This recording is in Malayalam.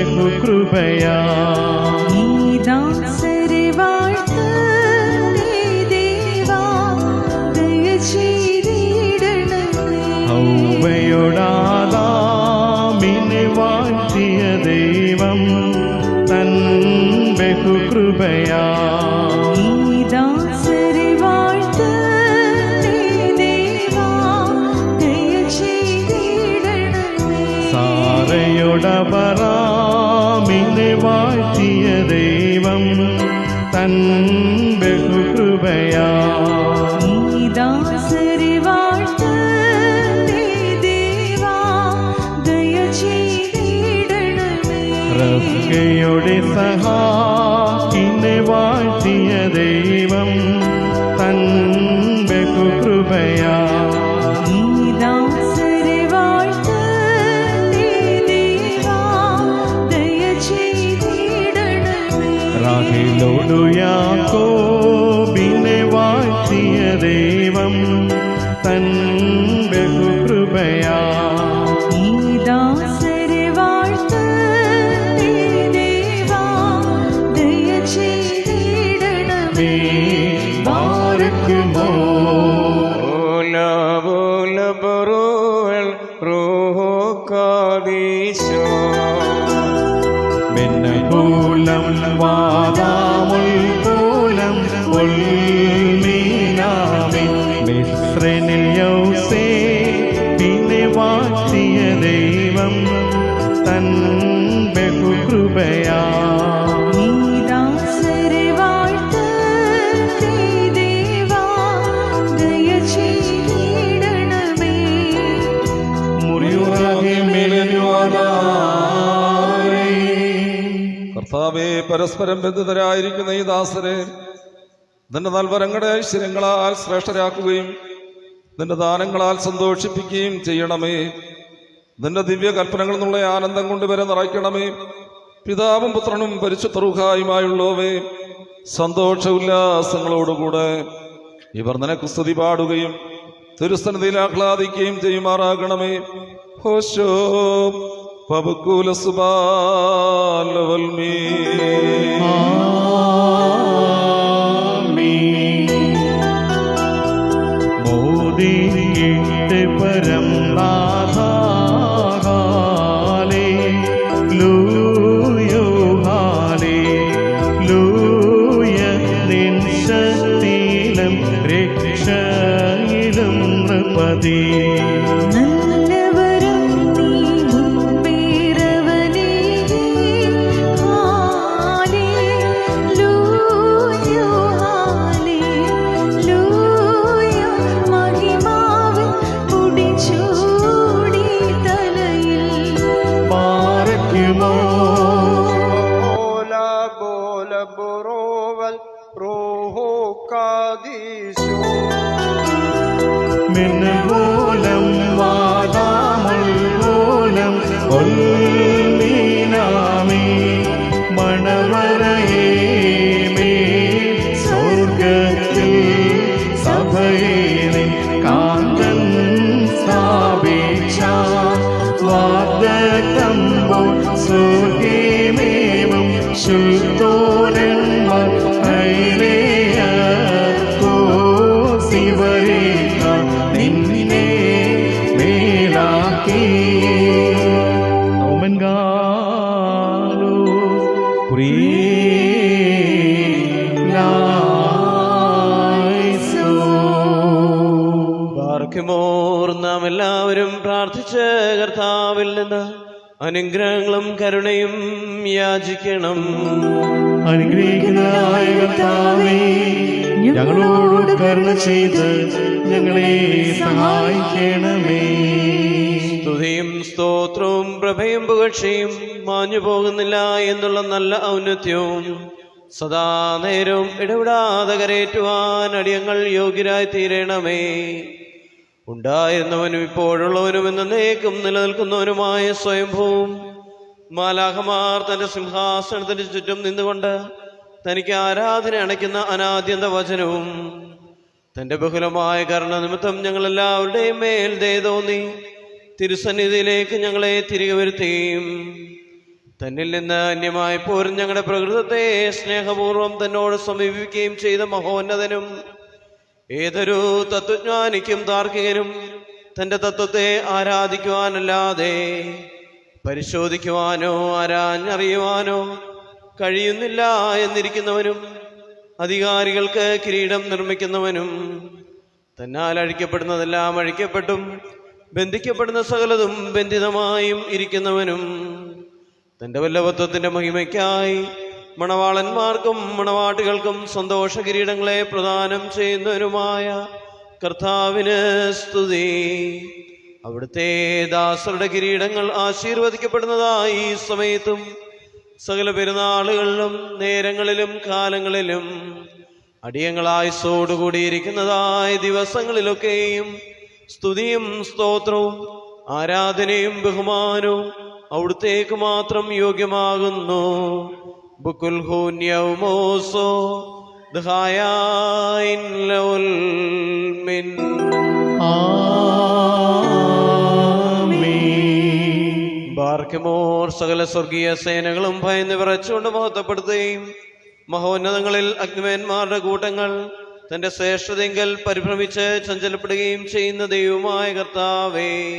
வெகு கிருபையா. நீதான் சரி வாழ்த்து நீ தேவா தயச்சீரிடனே ஔவையொடாதாம் இனி வாழ்த்திய தெய்வம் தன் வெகு கிருபையா. ദാസരെ വാഴ്ത്തിയ ദൈവം തൻ ബഹുകൃപയാ. യുടെ സഹാക്കിനെ വാഴ്ത്തിയ ദൈവം തൻ ബഹുകൃപയാ. റാഹിലോടു യാക്കോബിനെ വാഴ്ത്തിയ ദൈവം തൻ ബഹുകൃപയാ. ദാസരെ വാഴ്ത്ത് ദേവാ ദയ ചെയ്തിടണമേ. Cadisho. മെന്നകൂലം വാദാമുൽകൂലം ഉൽമീനാമിൻ മിശ്രനിൽ യൗസേ പിന്നെ വാഴ്ത്തിയ ദൈവം തൻ പരസ്പരം ബന്ധിതരായിരിക്കുന്ന ഈ ദാസരെ നിന്റെ നൽവരങ്ങളുടെ ഐശ്വര്യങ്ങളാൽ ശ്രേഷ്ഠരാക്കുകയും നിന്റെ ദാനങ്ങളാൽ സന്തോഷിപ്പിക്കുകയും ചെയ്യണമേ. നിന്റെ ദിവ്യ കൽപ്പനകളിൽ നിന്നുള്ള ആനന്ദം കൊണ്ട് വരെ നിറയ്ക്കണമേ. പിതാവും പുത്രനും പരിശുദ്ധ റൂഹായുമായുള്ളവേ സന്തോഷ ഉല്ലാസങ്ങളോടുകൂടെ ഇവർ നിനക്ക് സ്തുതി പാടുകയും തിരുസന്നിധിയിൽ ആഹ്ലാദിക്കുകയും ചെയ്യുമാറാകണമേ. ഹോശോ. പബക്കൂല സുബാലവൽമീ മോദിയിട്ട് പരം നാഥാലേ ലൂയോ ഹാലേ ലൂയ നിൻ ശക്തിയിലും രക്ഷയിലും നൃപതി. Rojo cadisho. മിന്നുമൂലം വാദാമുൽമൂലം ഒൽമീനാമി മണവരയേമേ സ്വർഗത്തിൽ സഭയെ കാന്തൻ സ്ഥാപിച്ച വാദത്തമ്പോ സുഖേമേമം ശുദ്ധോരന്മാർ ബാർക്കുമോർ നാം എല്ലാവരും പ്രാർത്ഥിച്ച് കർത്താവിൽ നിന്ന് അനുഗ്രഹങ്ങളും കരുണയും യാചിക്കണം. അനുഗ്രഹിക്കുന്നതായ കർത്താവേ ഞങ്ങളോട് കരുണ ചെയ്ത് ഞങ്ങളെ സഹായിക്കണമേ. സ്തുതിയും സ്തോത്രവും പ്രഭയും പുകക്ഷയും മാഞ്ഞു പോകുന്നില്ല എന്നുള്ള നല്ല ഔന്നത്യവും സദാ നേരവും ഇടപെടാതെ കരയേറ്റുവാൻ അടിയങ്ങൾ യോഗ്യരായി തീരണമേ ഉണ്ടായിരുന്നവനും ഇപ്പോഴുള്ളവനും എന്നേക്കും നിലനിൽക്കുന്നവനുമായ സ്വയംഭൂവും മാലാഹമാർ തന്റെ സിംഹാസനത്തിന് ചുറ്റും നിന്നുകൊണ്ട് തനിക്ക് ആരാധന അണയ്ക്കുന്ന അനാദ്യന്ത വചനവും തന്റെ ബഹുലമായ കരുണ നിമിത്തം ഞങ്ങൾ എല്ലാവരുടെയും മേൽ ദയ തോന്നി തിരുസന്നിധിയിലേക്ക് ഞങ്ങളെ തിരികെ വരുത്തുകയും തന്നിൽ നിന്ന് അന്യമായി പോരും ഞങ്ങളുടെ പ്രകൃതത്തെ സ്നേഹപൂർവം തന്നോട് സമീപിക്കുകയും ചെയ്ത മഹോന്നതനും ഏതൊരു തത്വജ്ഞാനിക്കും താർക്കികനും തന്റെ തത്വത്തെ ആരാധിക്കുവാനല്ലാതെ പരിശോധിക്കുവാനോ ആരാഞ്ഞറിയുവാനോ കഴിയുന്നില്ല എന്നിരിക്കുന്നവനും അധികാരികൾക്ക് കിരീടം നിർമ്മിക്കുന്നവനും തന്നാൽ അഴിക്കപ്പെടുന്നതെല്ലാം അഴിക്കപ്പെട്ടും ബന്ധിക്കപ്പെടുന്ന സകലതും ബന്ധിതമായും ഇരിക്കുന്നവനും തന്റെ വല്ലഭത്വത്തിന്റെ മഹിമയ്ക്കായി മണവാളന്മാർക്കും മണവാട്ടികൾക്കും സന്തോഷ കിരീടങ്ങളെ പ്രദാനം ചെയ്യുന്നവരുമായ കർത്താവിന് സ്തുതി. അവിടുത്തെ ദാസരുടെ കിരീടങ്ങൾ ആശീർവദിക്കപ്പെടുന്നതായി ഈ സമയത്തും സകല പെരുന്നാളുകളിലും നേരങ്ങളിലും കാലങ്ങളിലും അടിയങ്ങളായുസോടുകൂടിയിരിക്കുന്നതായ ദിവസങ്ങളിലൊക്കെയും സ്തുതിയും സ്തോത്രവും ആരാധനയും ബഹുമാനവും അവിടുത്തേക്ക് മാത്രം യോഗ്യമാകുന്നു. ഹൂന്യമോസോ ദഹായായിൻ ലൗൽ മിൻ ആമേൻ. ബാർക്കമോർ സകല സ്വർഗീയ സേനകളും ഭയന്ന് വിറച്ചുകൊണ്ട് മഹത്വപ്പെടുത്തുകയും മഹോന്നതങ്ങളിൽ അഗ്നിമേന്മാരുടെ കൂട്ടങ്ങൾ തന്റെ ശ്രേഷ്ഠതെങ്കിൽ പരിഭ്രമിച്ച് ചഞ്ചലപ്പെടുകയും ചെയ്യുന്ന ദൈവമായ കർത്താവേ.